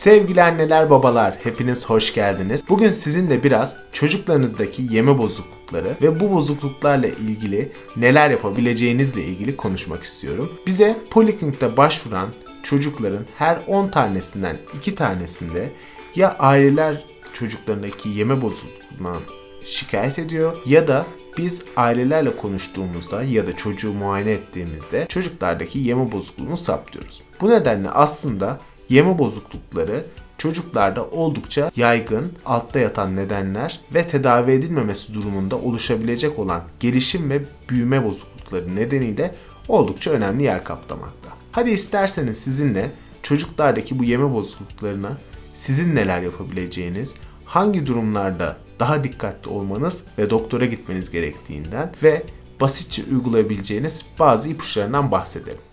Sevgili anneler babalar hepiniz hoş geldiniz. Bugün sizinle biraz çocuklarınızdaki yeme bozuklukları ve bu bozukluklarla ilgili neler yapabileceğinizle ilgili konuşmak istiyorum. Bize poliklinikte başvuran çocukların her 10 tanesinden 2 tanesinde ya aileler çocuklarındaki yeme bozukluğundan şikayet ediyor ya da biz ailelerle konuştuğumuzda ya da çocuğu muayene ettiğimizde çocuklardaki yeme bozukluğunu saptıyoruz. Bu nedenle aslında yeme bozuklukları çocuklarda oldukça yaygın, altta yatan nedenler ve tedavi edilmemesi durumunda oluşabilecek olan gelişim ve büyüme bozuklukları nedeniyle oldukça önemli yer kaptamakta. Hadi isterseniz sizinle çocuklardaki bu yeme bozukluklarına sizin neler yapabileceğiniz, hangi durumlarda daha dikkatli olmanız ve doktora gitmeniz gerektiğinden ve basitçe uygulayabileceğiniz bazı ipuçlarından bahsedelim.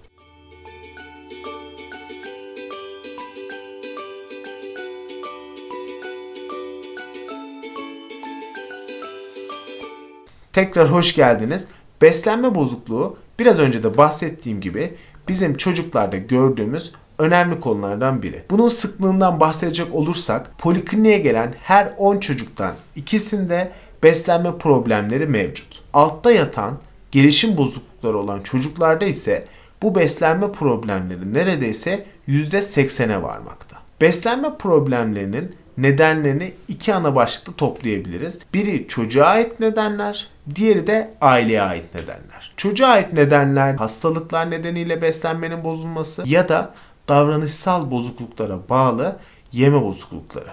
Tekrar hoş geldiniz. Beslenme bozukluğu biraz önce de bahsettiğim gibi bizim çocuklarda gördüğümüz önemli konulardan biri. Bunun sıklığından bahsedecek olursak polikliniğe gelen her 10 çocuktan ikisinde beslenme problemleri mevcut. Altta yatan gelişim bozuklukları olan çocuklarda ise bu beslenme problemleri neredeyse %80'e varmakta. Beslenme problemlerinin nedenlerini iki ana başlıkta toplayabiliriz. Biri çocuğa ait nedenler, diğeri de aileye ait nedenler. Çocuğa ait nedenler hastalıklar nedeniyle beslenmenin bozulması ya da davranışsal bozukluklara bağlı yeme bozuklukları.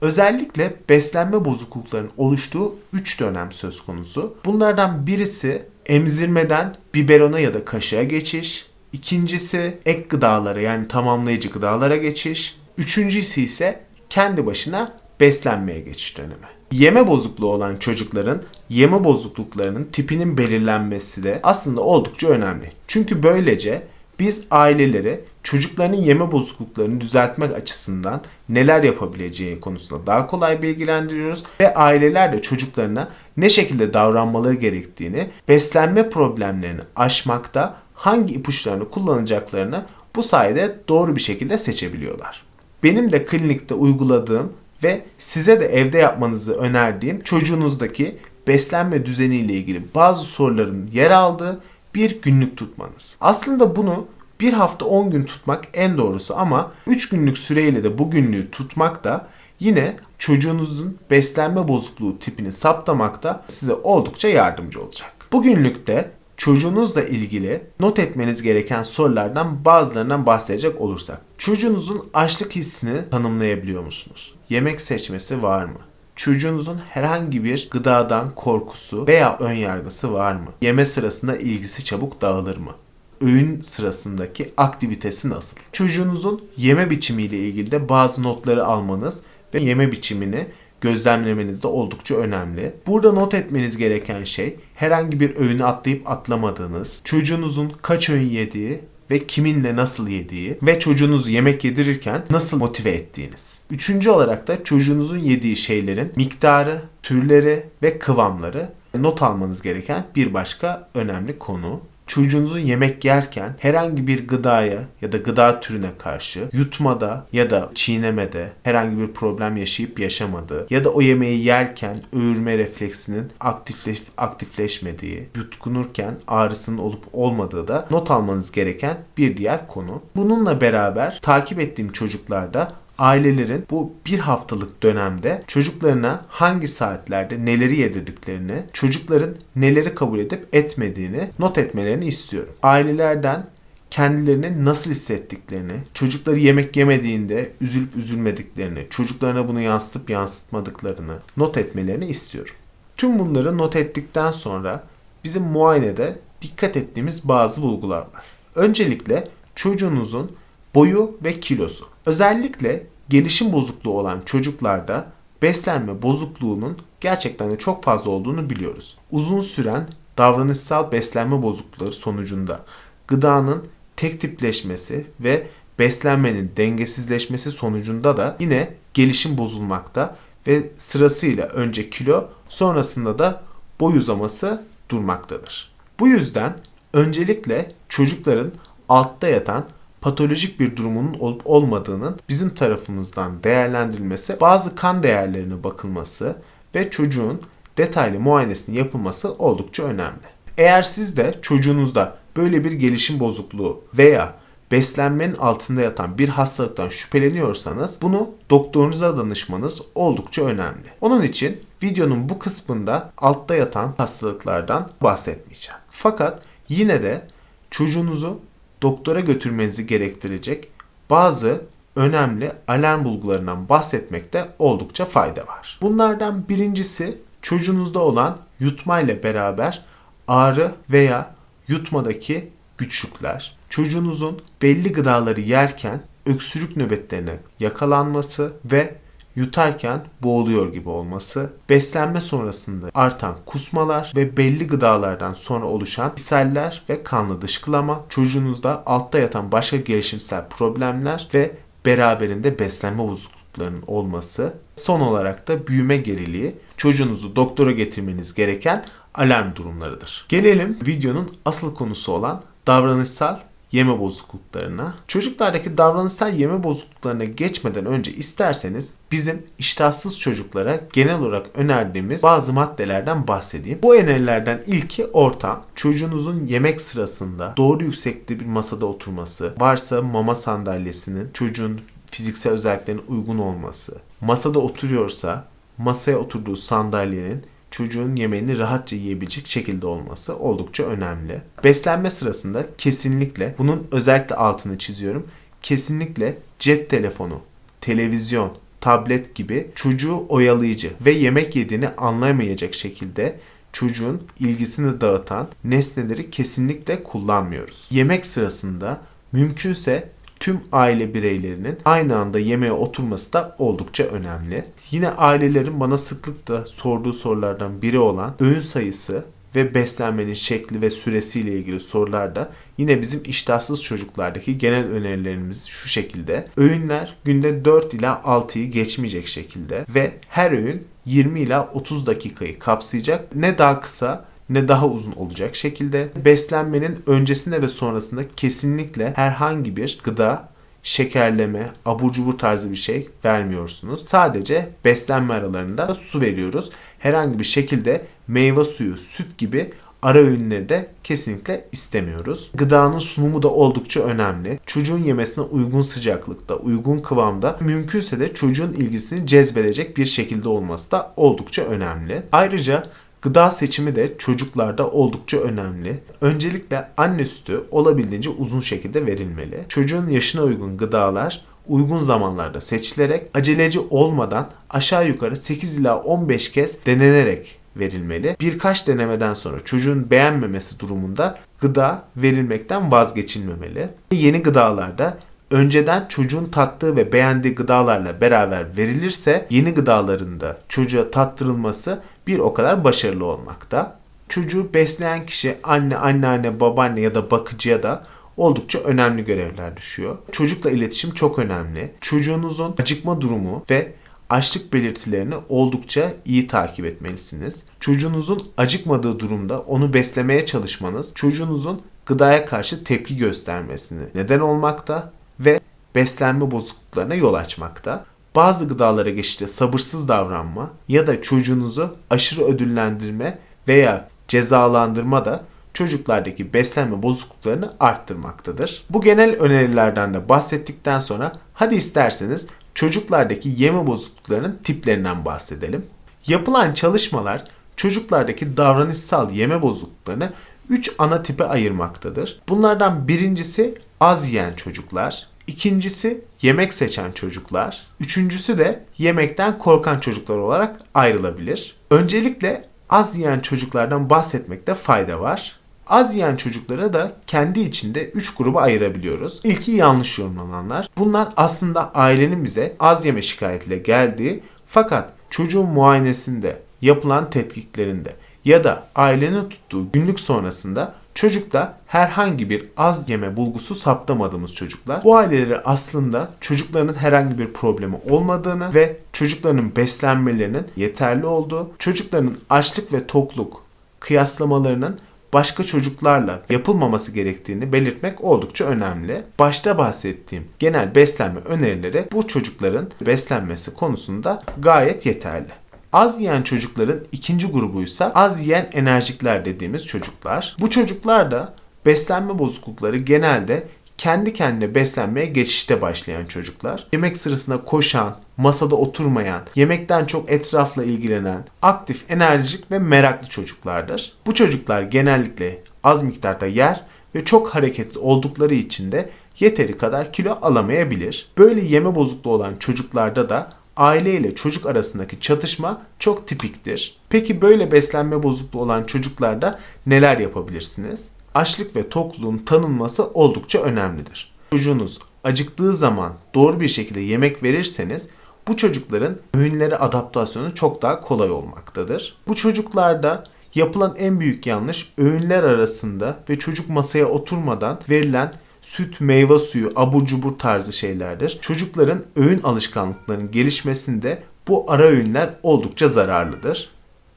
Özellikle beslenme bozukluklarının oluştuğu 3 dönem söz konusu. Bunlardan birisi emzirmeden biberona ya da kaşığa geçiş. İkincisi ek gıdalara yani tamamlayıcı gıdalara geçiş. Üçüncüsü ise kendi başına beslenmeye geçiş dönemi. Yeme bozukluğu olan çocukların yeme bozukluklarının tipinin belirlenmesi de aslında oldukça önemli. Çünkü böylece biz aileleri çocuklarının yeme bozukluklarını düzeltmek açısından neler yapabileceği konusunda daha kolay bilgilendiriyoruz ve aileler de çocuklarına ne şekilde davranmaları gerektiğini, beslenme problemlerini aşmakta hangi ipuçlarını kullanacaklarını bu sayede doğru bir şekilde seçebiliyorlar. Benim de klinikte uyguladığım ve size de evde yapmanızı önerdiğim çocuğunuzdaki beslenme düzeniyle ilgili bazı soruların yer aldığı bir günlük tutmanız. Aslında bunu bir hafta 10 gün tutmak en doğrusu ama 3 günlük süreyle de bu günlüğü tutmak da yine çocuğunuzun beslenme bozukluğu tipini saptamakta size oldukça yardımcı olacak. Bu günlükte çocuğunuzla ilgili not etmeniz gereken sorulardan bazılarından bahsedecek olursak. Çocuğunuzun açlık hissini tanımlayabiliyor musunuz? Yemek seçmesi var mı? Çocuğunuzun herhangi bir gıdadan korkusu veya ön yargısı var mı? Yeme sırasında ilgisi çabuk dağılır mı? Öğün sırasındaki aktivitesi nasıl? Çocuğunuzun yeme biçimiyle ilgili de bazı notları almanız ve yeme biçimini gözlemlemeniz de oldukça önemli. Burada not etmeniz gereken şey herhangi bir öğünü atlayıp atlamadığınız, çocuğunuzun kaç öğün yediği ve kiminle nasıl yediği ve çocuğunuzu yemek yedirirken nasıl motive ettiğiniz. Üçüncü olarak da çocuğunuzun yediği şeylerin miktarı, türleri ve kıvamları not almanız gereken bir başka önemli konu çocuğunuzun yemek yerken herhangi bir gıdaya ya da gıda türüne karşı yutmada ya da çiğnemede herhangi bir problem yaşayıp yaşamadığı ya da o yemeği yerken öğürme refleksinin aktifleş, aktifleşmediği, yutkunurken ağrısının olup olmadığı da not almanız gereken bir diğer konu. Bununla beraber takip ettiğim çocuklarda ailelerin bu bir haftalık dönemde çocuklarına hangi saatlerde neleri yedirdiklerini, çocukların neleri kabul edip etmediğini not etmelerini istiyorum. Ailelerden kendilerini nasıl hissettiklerini, çocukları yemek yemediğinde üzülüp üzülmediklerini, çocuklarına bunu yansıtıp yansıtmadıklarını not etmelerini istiyorum. Tüm bunları not ettikten sonra bizim muayenede dikkat ettiğimiz bazı bulgular var. Öncelikle çocuğunuzun boyu ve kilosu. Özellikle gelişim bozukluğu olan çocuklarda beslenme bozukluğunun gerçekten de çok fazla olduğunu biliyoruz. Uzun süren davranışsal beslenme bozuklukları sonucunda gıdanın tek tipleşmesi ve beslenmenin dengesizleşmesi sonucunda da yine gelişim bozulmakta ve sırasıyla önce kilo sonrasında da boy uzaması durmaktadır. Bu yüzden öncelikle çocukların altta yatan patolojik bir durumunun olup olmadığının bizim tarafımızdan değerlendirilmesi, bazı kan değerlerine bakılması ve çocuğun detaylı muayenesinin yapılması oldukça önemli. Eğer siz de çocuğunuzda böyle bir gelişim bozukluğu veya beslenmenin altında yatan bir hastalıktan şüpheleniyorsanız bunu doktorunuza danışmanız oldukça önemli. Onun için videonun bu kısmında altta yatan hastalıklardan bahsetmeyeceğim. Fakat yine de çocuğunuzu doktora götürmenizi gerektirecek bazı önemli alarm bulgularından bahsetmekte oldukça fayda var. Bunlardan birincisi çocuğunuzda olan yutma ile beraber ağrı veya yutmadaki güçlükler. Çocuğunuzun belli gıdaları yerken öksürük nöbetlerine yakalanması ve yutarken boğuluyor gibi olması, beslenme sonrasında artan kusmalar ve belli gıdalardan sonra oluşan ishaller ve kanlı dışkılama, çocuğunuzda altta yatan başka gelişimsel problemler ve beraberinde beslenme bozukluklarının olması, son olarak da büyüme geriliği, çocuğunuzu doktora getirmeniz gereken alarm durumlarıdır. Gelelim videonun asıl konusu olan davranışsal yeme bozukluklarına. Çocuklardaki davranışsal yeme bozukluklarına geçmeden önce isterseniz bizim iştahsız çocuklara genel olarak önerdiğimiz bazı maddelerden bahsedeyim. Bu önerilerden ilki ortam. Çocuğunuzun yemek sırasında doğru yüksekte bir masada oturması, varsa mama sandalyesinin çocuğun fiziksel özelliklerine uygun olması, masada oturuyorsa masaya oturduğu sandalyenin çocuğun yemeğini rahatça yiyebilecek şekilde olması oldukça önemli. Beslenme sırasında kesinlikle bunun özellikle altını çiziyorum. Kesinlikle cep telefonu, televizyon, tablet gibi çocuğu oyalayıcı ve yemek yediğini anlayamayacak şekilde çocuğun ilgisini dağıtan nesneleri kesinlikle kullanmıyoruz. Yemek sırasında mümkünse tüm aile bireylerinin aynı anda yemeğe oturması da oldukça önemli. Yine ailelerin bana sıklıkla sorduğu sorulardan biri olan öğün sayısı ve beslenmenin şekli ve süresiyle ilgili sorularda yine bizim iştahsız çocuklardaki genel önerilerimiz şu şekilde. Öğünler günde 4 ila 6'yı geçmeyecek şekilde ve her öğün 20 ila 30 dakikayı kapsayacak. Ne daha kısa ne daha uzun olacak şekilde beslenmenin öncesinde ve sonrasında kesinlikle herhangi bir gıda, şekerleme, abur cubur tarzı bir şey vermiyorsunuz. Sadece beslenme aralarında su veriyoruz. Herhangi bir şekilde meyve suyu, süt gibi ara öğünleri de kesinlikle istemiyoruz. Gıdanın sunumu da oldukça önemli. Çocuğun yemesine uygun sıcaklıkta, uygun kıvamda, mümkünse de çocuğun ilgisini cezbedecek bir şekilde olması da oldukça önemli. Ayrıca Gıda seçimi de çocuklarda oldukça önemli. Öncelikle anne sütü olabildiğince uzun şekilde verilmeli. Çocuğun yaşına uygun gıdalar uygun zamanlarda seçilerek aceleci olmadan aşağı yukarı 8 ila 15 kez denenerek verilmeli. Birkaç denemeden sonra çocuğun beğenmemesi durumunda gıda verilmekten vazgeçilmemeli. Yeni gıdalarda önceden çocuğun tattığı ve beğendiği gıdalarla beraber verilirse yeni gıdaların da çocuğa tattırılması bir o kadar başarılı olmakta. Çocuğu besleyen kişi anne, anneanne, babaanne ya da bakıcıya da oldukça önemli görevler düşüyor. Çocukla iletişim çok önemli. Çocuğunuzun acıkma durumu ve açlık belirtilerini oldukça iyi takip etmelisiniz. Çocuğunuzun acıkmadığı durumda onu beslemeye çalışmanız çocuğunuzun gıdaya karşı tepki göstermesini neden olmakta ve beslenme bozukluklarına yol açmakta. Bazı gıdalara geçişte sabırsız davranma ya da çocuğunuzu aşırı ödüllendirme veya cezalandırma da çocuklardaki beslenme bozukluklarını arttırmaktadır. Bu genel önerilerden de bahsettikten sonra hadi isterseniz çocuklardaki yeme bozukluklarının tiplerinden bahsedelim. Yapılan çalışmalar çocuklardaki davranışsal yeme bozukluklarını 3 ana tipe ayırmaktadır. Bunlardan birincisi az yiyen çocuklar, ikincisi yemek seçen çocuklar, üçüncüsü de yemekten korkan çocuklar olarak ayrılabilir. Öncelikle az yiyen çocuklardan bahsetmekte fayda var. Az yiyen çocuklara da kendi içinde 3 gruba ayırabiliyoruz. İlki yanlış yorumlananlar. Bunlar aslında ailenin bize az yeme şikayetiyle geldiği fakat çocuğun muayenesinde, yapılan tetkiklerinde ya da ailenin tuttuğu günlük sonrasında çocukta herhangi bir az yeme bulgusu saptamadığımız çocuklar. Bu aileleri aslında çocukların herhangi bir problemi olmadığını ve çocukların beslenmelerinin yeterli olduğu, çocukların açlık ve tokluk kıyaslamalarının başka çocuklarla yapılmaması gerektiğini belirtmek oldukça önemli. Başta bahsettiğim genel beslenme önerileri bu çocukların beslenmesi konusunda gayet yeterli. Az yiyen çocukların ikinci grubuysa az yiyen enerjikler dediğimiz çocuklar. Bu çocuklar da beslenme bozuklukları genelde kendi kendine beslenmeye geçişte başlayan çocuklar. Yemek sırasında koşan, masada oturmayan, yemekten çok etrafla ilgilenen, aktif, enerjik ve meraklı çocuklardır. Bu çocuklar genellikle az miktarda yer ve çok hareketli oldukları için de yeteri kadar kilo alamayabilir. Böyle yeme bozukluğu olan çocuklarda da aile ile çocuk arasındaki çatışma çok tipiktir. Peki böyle beslenme bozukluğu olan çocuklarda neler yapabilirsiniz? Açlık ve tokluğun tanınması oldukça önemlidir. Çocuğunuz acıktığı zaman doğru bir şekilde yemek verirseniz bu çocukların öğünlere adaptasyonu çok daha kolay olmaktadır. Bu çocuklarda yapılan en büyük yanlış öğünler arasında ve çocuk masaya oturmadan verilen süt, meyve suyu, abur cubur tarzı şeylerdir. Çocukların öğün alışkanlıklarının gelişmesinde bu ara öğünler oldukça zararlıdır.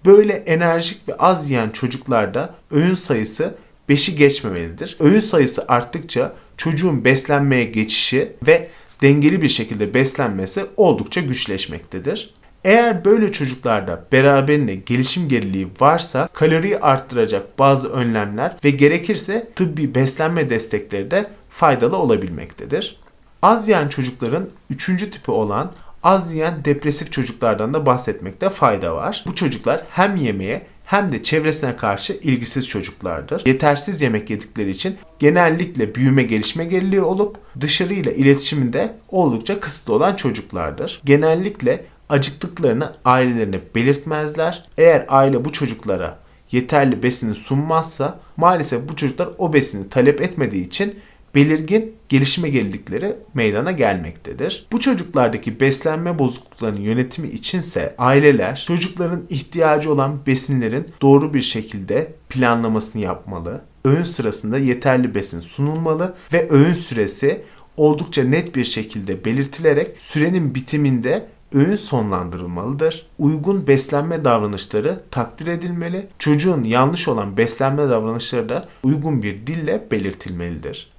Böyle enerjik ve az yiyen çocuklarda öğün sayısı 5'i geçmemelidir. Öğün sayısı arttıkça çocuğun beslenmeye geçişi ve dengeli bir şekilde beslenmesi oldukça güçleşmektedir. Eğer böyle çocuklarda beraberinde gelişim geriliği varsa kaloriyi arttıracak bazı önlemler ve gerekirse tıbbi beslenme destekleri de faydalı olabilmektedir. Az yiyen çocukların üçüncü tipi olan az yiyen depresif çocuklardan da bahsetmekte fayda var. Bu çocuklar hem yemeğe hem de çevresine karşı ilgisiz çocuklardır. Yetersiz yemek yedikleri için genellikle büyüme gelişme geriliği olup dışarıyla iletişiminde oldukça kısıtlı olan çocuklardır. Genellikle acıktıklarını ailelerine belirtmezler. Eğer aile bu çocuklara yeterli besini sunmazsa maalesef bu çocuklar o besini talep etmediği için belirgin gelişime geldikleri meydana gelmektedir. Bu çocuklardaki beslenme bozukluklarının yönetimi içinse aileler çocukların ihtiyacı olan besinlerin doğru bir şekilde planlamasını yapmalı. Öğün sırasında yeterli besin sunulmalı ve öğün süresi oldukça net bir şekilde belirtilerek sürenin bitiminde öğün sonlandırılmalıdır. Uygun beslenme davranışları takdir edilmeli. Çocuğun yanlış olan beslenme davranışları da uygun bir dille belirtilmelidir.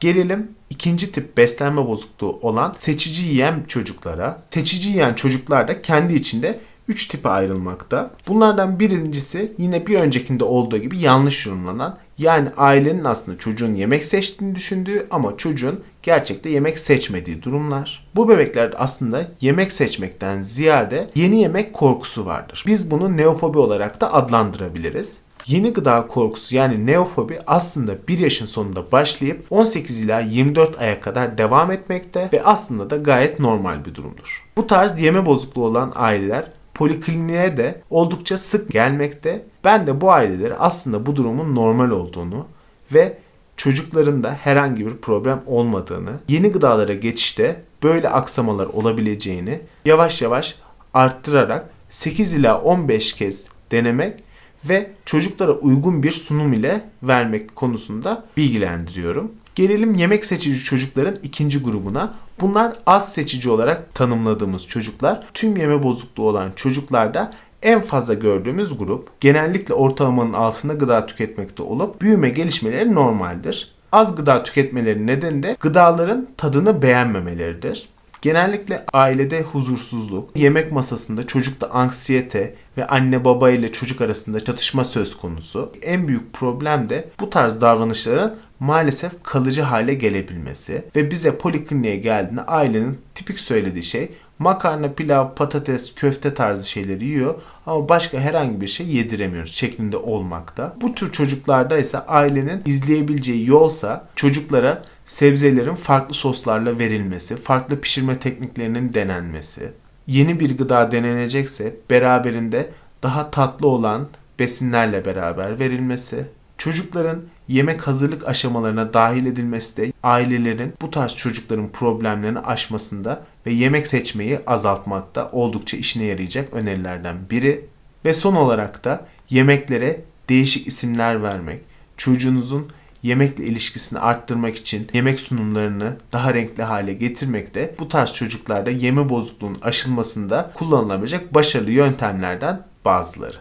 Gelelim ikinci tip beslenme bozukluğu olan seçici yiyen çocuklara. Seçici yiyen çocuklar da kendi içinde 3 tipe ayrılmakta. Bunlardan birincisi yine bir öncekinde olduğu gibi yanlış yorumlanan yani ailenin aslında çocuğun yemek seçtiğini düşündüğü ama çocuğun gerçekte yemek seçmediği durumlar. Bu bebekler aslında yemek seçmekten ziyade yeni yemek korkusu vardır. Biz bunu neofobi olarak da adlandırabiliriz. Yeni gıda korkusu yani neofobi aslında 1 yaşın sonunda başlayıp 18 ila 24 aya kadar devam etmekte ve aslında da gayet normal bir durumdur. Bu tarz yeme bozukluğu olan aileler polikliniğe de oldukça sık gelmekte. Ben de bu ailelere aslında bu durumun normal olduğunu ve çocukların da herhangi bir problem olmadığını, yeni gıdalara geçişte böyle aksamalar olabileceğini yavaş yavaş arttırarak 8 ila 15 kez denemek ve çocuklara uygun bir sunum ile vermek konusunda bilgilendiriyorum. Gelelim yemek seçici çocukların ikinci grubuna. Bunlar az seçici olarak tanımladığımız çocuklar. Tüm yeme bozukluğu olan çocuklarda en fazla gördüğümüz grup. Genellikle ortalamanın altında gıda tüketmekte olup büyüme gelişmeleri normaldir. Az gıda tüketmeleri nedeni de gıdaların tadını beğenmemeleridir. Genellikle ailede huzursuzluk, yemek masasında çocukta anksiyete ve anne baba ile çocuk arasında çatışma söz konusu. En büyük problem de bu tarz davranışların maalesef kalıcı hale gelebilmesi ve bize polikliniğe geldiğinde ailenin tipik söylediği şey makarna, pilav, patates, köfte tarzı şeyleri yiyor ama başka herhangi bir şey yediremiyoruz şeklinde olmakta. Bu tür çocuklarda ise ailenin izleyebileceği yolsa çocuklara sebzelerin farklı soslarla verilmesi, farklı pişirme tekniklerinin denenmesi, yeni bir gıda denenecekse beraberinde daha tatlı olan besinlerle beraber verilmesi, çocukların yemek hazırlık aşamalarına dahil edilmesi de ailelerin bu tarz çocukların problemlerini aşmasında ve yemek seçmeyi azaltmakta oldukça işine yarayacak önerilerden biri. Ve son olarak da yemeklere değişik isimler vermek, çocuğunuzun yemekle ilişkisini arttırmak için yemek sunumlarını daha renkli hale getirmek de bu tarz çocuklarda yeme bozukluğunun aşılmasında kullanılabilecek başarılı yöntemlerden bazıları.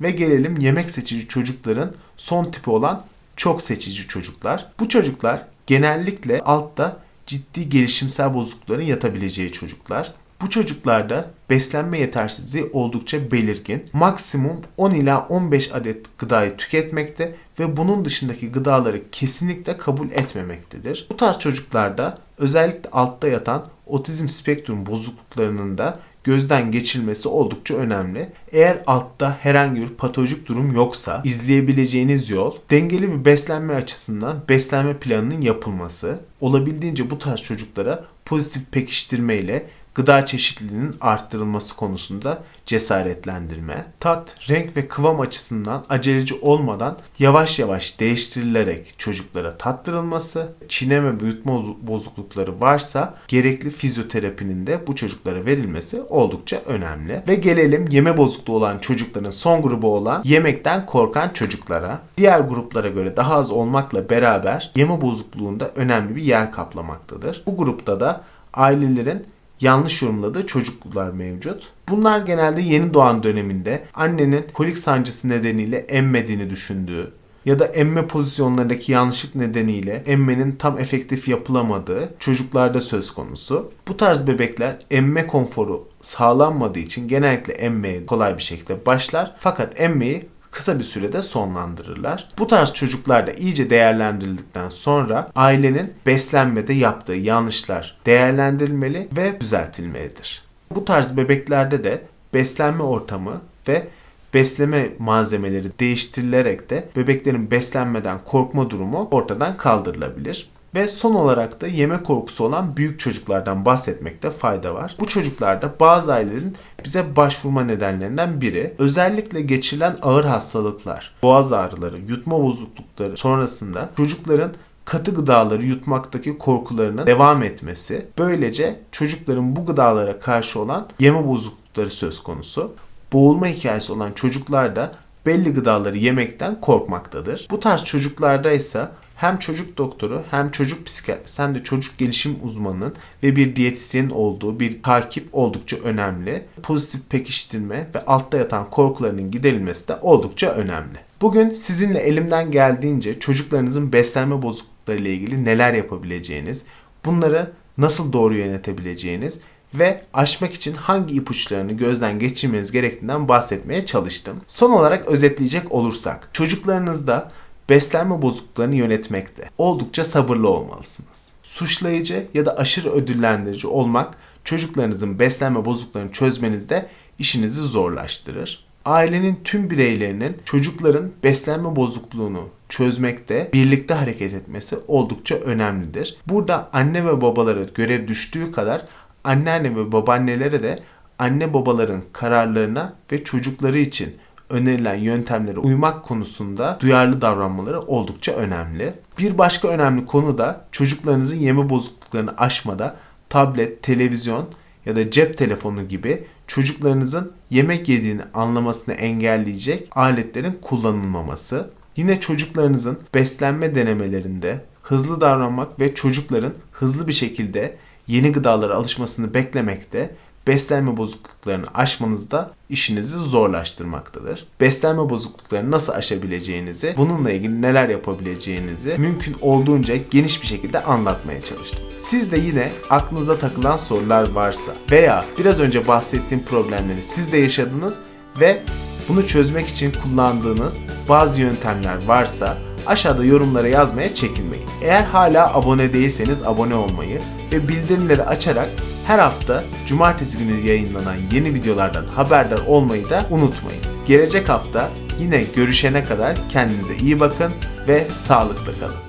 Ve gelelim yemek seçici çocukların son tipi olan çok seçici çocuklar. Bu çocuklar genellikle altta ciddi gelişimsel bozuklukların yatabileceği çocuklar. Bu çocuklarda beslenme yetersizliği oldukça belirgin. Maksimum 10 ila 15 adet gıdayı tüketmekte ve bunun dışındaki gıdaları kesinlikle kabul etmemektedir. Bu tarz çocuklarda özellikle altta yatan otizm spektrum bozukluklarının da gözden geçilmesi oldukça önemli. Eğer altta herhangi bir patolojik durum yoksa izleyebileceğiniz yol dengeli bir beslenme açısından beslenme planının yapılması. Olabildiğince bu tarz çocuklara pozitif pekiştirme ile gıda çeşitliliğinin arttırılması konusunda cesaretlendirme, tat, renk ve kıvam açısından aceleci olmadan yavaş yavaş değiştirilerek çocuklara tattırılması, çiğneme yutma bozuklukları varsa gerekli fizyoterapinin de bu çocuklara verilmesi oldukça önemli. Ve gelelim yeme bozukluğu olan çocukların son grubu olan yemekten korkan çocuklara. Diğer gruplara göre daha az olmakla beraber yeme bozukluğunda önemli bir yer kaplamaktadır. Bu grupta da ailelerin yanlış yorumladığı çocuklar mevcut. Bunlar genelde yeni doğan döneminde annenin kolik sancısı nedeniyle emmediğini düşündüğü ya da emme pozisyonlarındaki yanlışlık nedeniyle emmenin tam efektif yapılamadığı çocuklarda söz konusu. Bu tarz bebekler emme konforu sağlanmadığı için genellikle emmeye kolay bir şekilde başlar fakat emmeyi kısa bir sürede sonlandırırlar. Bu tarz çocuklar da iyice değerlendirildikten sonra ailenin beslenmede yaptığı yanlışlar değerlendirilmeli ve düzeltilmelidir. Bu tarz bebeklerde de beslenme ortamı ve besleme malzemeleri değiştirilerek de bebeklerin beslenmeden korkma durumu ortadan kaldırılabilir. Ve son olarak da yeme korkusu olan büyük çocuklardan bahsetmekte fayda var. Bu çocuklarda bazı ailelerin bize başvurma nedenlerinden biri özellikle geçirilen ağır hastalıklar, boğaz ağrıları, yutma bozuklukları sonrasında çocukların katı gıdaları yutmaktaki korkularının devam etmesi. Böylece çocukların bu gıdalara karşı olan yeme bozuklukları söz konusu. Boğulma hikayesi olan çocuklar da belli gıdaları yemekten korkmaktadır. Bu tarz çocuklarda ise hem çocuk doktoru hem çocuk psikiyatrist hem de çocuk gelişim uzmanının ve bir diyetisyenin olduğu bir takip oldukça önemli. Pozitif pekiştirme ve altta yatan korkularının giderilmesi de oldukça önemli. Bugün sizinle elimden geldiğince çocuklarınızın beslenme bozuklukları ile ilgili neler yapabileceğiniz, bunları nasıl doğru yönetebileceğiniz ve aşmak için hangi ipuçlarını gözden geçirmeniz gerektiğinden bahsetmeye çalıştım. Son olarak özetleyecek olursak, çocuklarınızda beslenme bozukluklarını yönetmekte oldukça sabırlı olmalısınız. Suçlayıcı ya da aşırı ödüllendirici olmak çocuklarınızın beslenme bozukluklarını çözmenizde işinizi zorlaştırır. Ailenin tüm bireylerinin çocukların beslenme bozukluğunu çözmekte birlikte hareket etmesi oldukça önemlidir. Burada anne ve babalara görev düştüğü kadar anneanne ve babaannelere de anne babaların kararlarına ve çocukları için önerilen yöntemlere uymak konusunda duyarlı davranmaları oldukça önemli. Bir başka önemli konu da çocuklarınızın yeme bozukluklarını aşmada tablet, televizyon ya da cep telefonu gibi çocuklarınızın yemek yediğini anlamasını engelleyecek aletlerin kullanılmaması. Yine çocuklarınızın beslenme denemelerinde hızlı davranmak ve çocukların hızlı bir şekilde yeni gıdalara alışmasını beklemekte beslenme bozukluklarını aşmanızda işinizi zorlaştırmaktadır. Beslenme bozukluklarını nasıl aşabileceğinizi, bununla ilgili neler yapabileceğinizi mümkün olduğunca geniş bir şekilde anlatmaya çalıştım. Siz de yine aklınıza takılan sorular varsa veya biraz önce bahsettiğim problemleri siz de yaşadınız ve bunu çözmek için kullandığınız bazı yöntemler varsa aşağıda yorumlara yazmaya çekinmeyin. Eğer hala abone değilseniz abone olmayı ve bildirimleri açarak her hafta cumartesi günü yayınlanan yeni videolardan haberdar olmayı da unutmayın. Gelecek hafta yine görüşene kadar kendinize iyi bakın ve sağlıklı kalın.